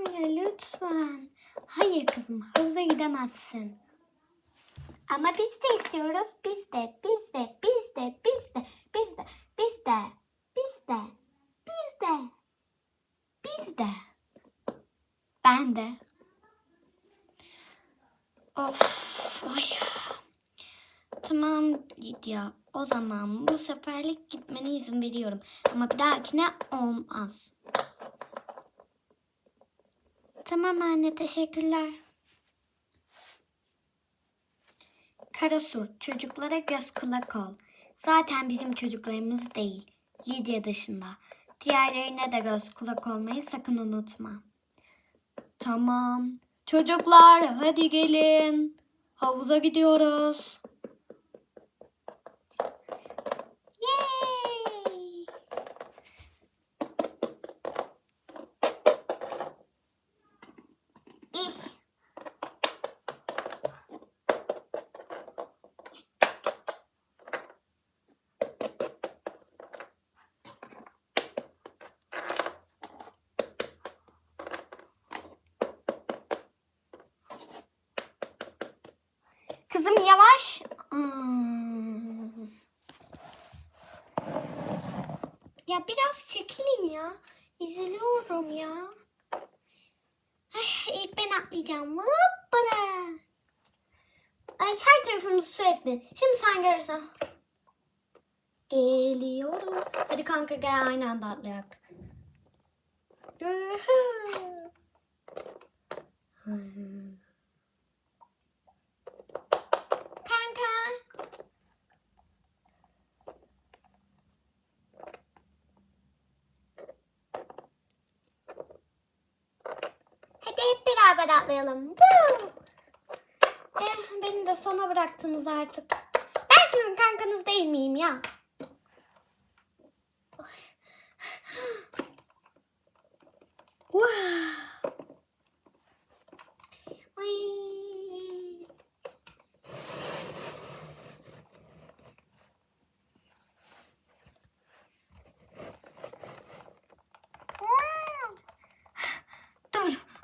Lamia lütfen. Hayır kızım havuza gidemezsin. Ama biz de istiyoruz. Biz de, biz de, biz de, biz de, biz de, biz de, biz de, biz de, biz de. Ben de. Of, ay. Tamam Lidya. O zaman bu seferlik gitmene izin veriyorum. Ama bir dahakine olmaz. Tamam anne teşekkürler. Karasu çocuklara göz kulak ol. Zaten bizim çocuklarımız değil. Lidya dışında. Diğerlerine de göz kulak olmayı sakın unutma. Tamam. Çocuklar hadi gelin. Havuza gidiyoruz. Yavaş. Hmm. Ya biraz çekilin ya. İzliyorum ya. Ay, ilk ben atlayacağım. Hoppala. Ay her tarafımız etti. Şimdi sen görürsen. Geliyorum. Hadi kanka gel aynı anda atlayak. Kanka. Hadi hep beraber atlayalım. Eh, beni de sona bıraktınız artık. Ben sizin kankanız değil miyim ya?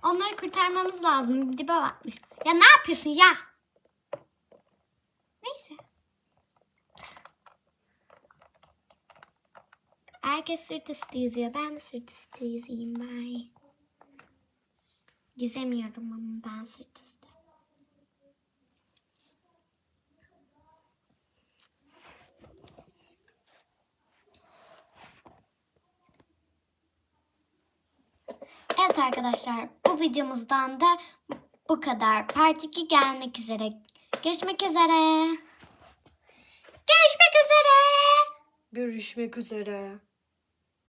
Onları kurtarmamız lazım. Dibe batmış. Ya ne yapıyorsun ya? Neyse. Herkes sırt üstü yüzüyor. Ben de sırt üstü yüzeyim bari. Yüzemiyorum ama ben sırt üstü. Evet arkadaşlar bu videomuzdan da bu kadar. Part 2 gelmek üzere. Görüşmek üzere. Görüşmek üzere. Görüşmek üzere.